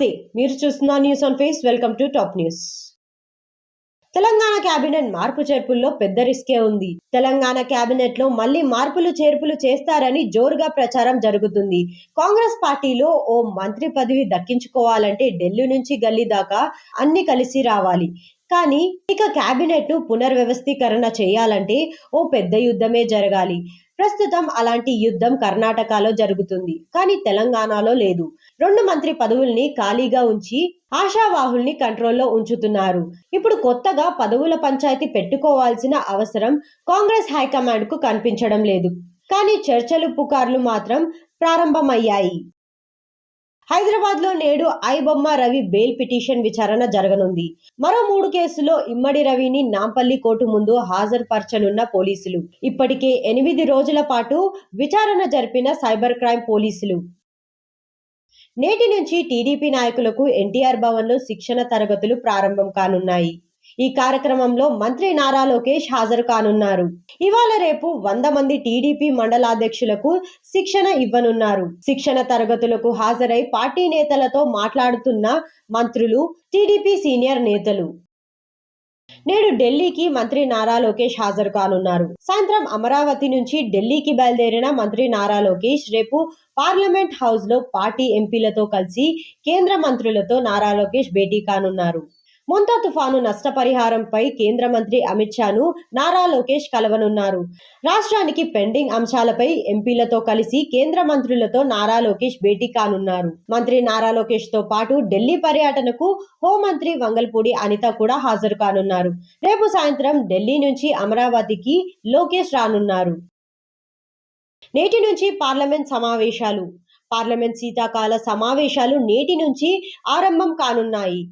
నమస్తే మీరు చూస్తున్న news on face welcome to top news Telangana cabinet మార్పు చేర్పుల్లో పెద్ద రిస్కే ఉంది. తెలంగాణ కేబినెట్లో మళ్ళీ మార్పులు చేర్పులు చేస్తారని జోరుగా ప్రచారం జరుగుతుంది. కాంగ్రెస్ పార్టీలో ఓ మంత్రి పదవి దక్కించుకోవాలంటే ఢిల్లీ నుంచి గల్లీ దాకా అన్ని కలిసి రావాలి. కానీ ఇక కేబినెట్ను పునర్వ్యవస్థీకరణ చేయాలంటే ఓ పెద్ద యుద్ధమే జరగాలి. ప్రస్తుతం అలాంటి యుద్ధం కర్ణాటకలో జరుగుతుంది కానీ తెలంగాణలో లేదు. రెండు మంత్రి పదవుల్ని ఖాళీగా ఉంచి ఆశావాహుల్ని కంట్రోల్లో ఉంచుతున్నారు. ఇప్పుడు కొత్తగా పదవుల పంచాయతీ పెట్టుకోవాల్సిన అవసరం కాంగ్రెస్ హైకమాండ్కు కనిపించడం లేదు. కానీ చర్చలు పుకార్లు మాత్రం ప్రారంభమయ్యాయి. హైదరాబాద్లో నేడు ఐబొమ్మ రవి బెయిల్ పిటిషన్ విచారణ జరగనుంది. మరో మూడు కేసులో ఇమ్మడి రవిని నాంపల్లి కోర్టు ముందు హాజరుపరచనున్న పోలీసులు. ఇప్పటికే ఎనిమిది రోజుల పాటు విచారణ జరిపిన సైబర్ క్రైమ్ పోలీసులు. నేటి నుంచి టీడీపీ నాయకులకు ఎన్టీఆర్ భవన్లో శిక్షణ తరగతులు ప్రారంభం కానున్నాయి. ఈ కార్యక్రమంలో మంత్రి నారా లోకేష్ హాజరు కానున్నారు. ఇవాళ రేపు వంద మంది టీడీపీ మండలాధ్యక్షులకు శిక్షణ ఇవ్వనున్నారు. శిక్షణ తరగతులకు హాజరై పార్టీ నేతలతో మాట్లాడుతున్న మంత్రులు టీడీపీ సీనియర్ నేతలు. నేడు ఢిల్లీకి మంత్రి నారా లోకేష్ హాజరు కానున్నారు. సాయంత్రం అమరావతి నుంచి ఢిల్లీకి బయలుదేరిన మంత్రి నారా లోకేష్ రేపు పార్లమెంట్ హౌస్లో పార్టీ ఎంపీలతో కలిసి కేంద్ర మంత్రులతో నారా లోకేష్ భేటీ కానున్నారు. ముంతా తుఫాను నష్టపరిహారంపై కేంద్ర మంత్రి అమిత్ షాను నారా లోకేష్ కలవనున్నారు. రాష్ట్రానికి పెండింగ్ అంశాలపై ఎంపీలతో కలిసి కేంద్ర మంత్రులతో నారా లోకేష్ భేటీ కానున్నారు. మంత్రి నారా లోకేష్తో పాటు ఢిల్లీ పర్యటనకు హోంమంత్రి వంగల్పూడి అనిత కూడా హాజరు కానున్నారు. రేపు సాయంత్రం ఢిల్లీ నుంచి అమరావతికి లోకేష్ రానున్నారు. నేటి నుంచి పార్లమెంట్ సమావేశాలు. పార్లమెంట్ శీతాకాల సమావేశాలు నేటి నుంచి ఆరంభం కానున్నాయి.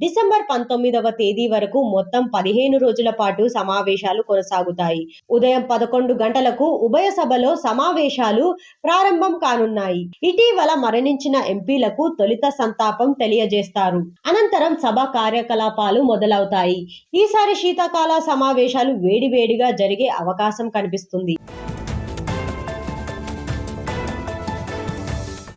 డిసెంబర్ పంతొమ్మిదవ తేదీ వరకు మొత్తం పదిహేను రోజుల పాటు సమావేశాలు కొనసాగుతాయి. ఉదయం పదకొండు గంటలకు ఉభయ సభలో సమావేశాలు ప్రారంభం కానున్నాయి. ఇటీవల మరణించిన ఎంపీలకు తొలిత సంతాపం తెలియజేస్తారు. అనంతరం సభ కార్యకలాపాలు మొదలవుతాయి. ఈసారి శీతాకాల సమావేశాలు వేడివేడిగా జరిగే అవకాశం కనిపిస్తుంది.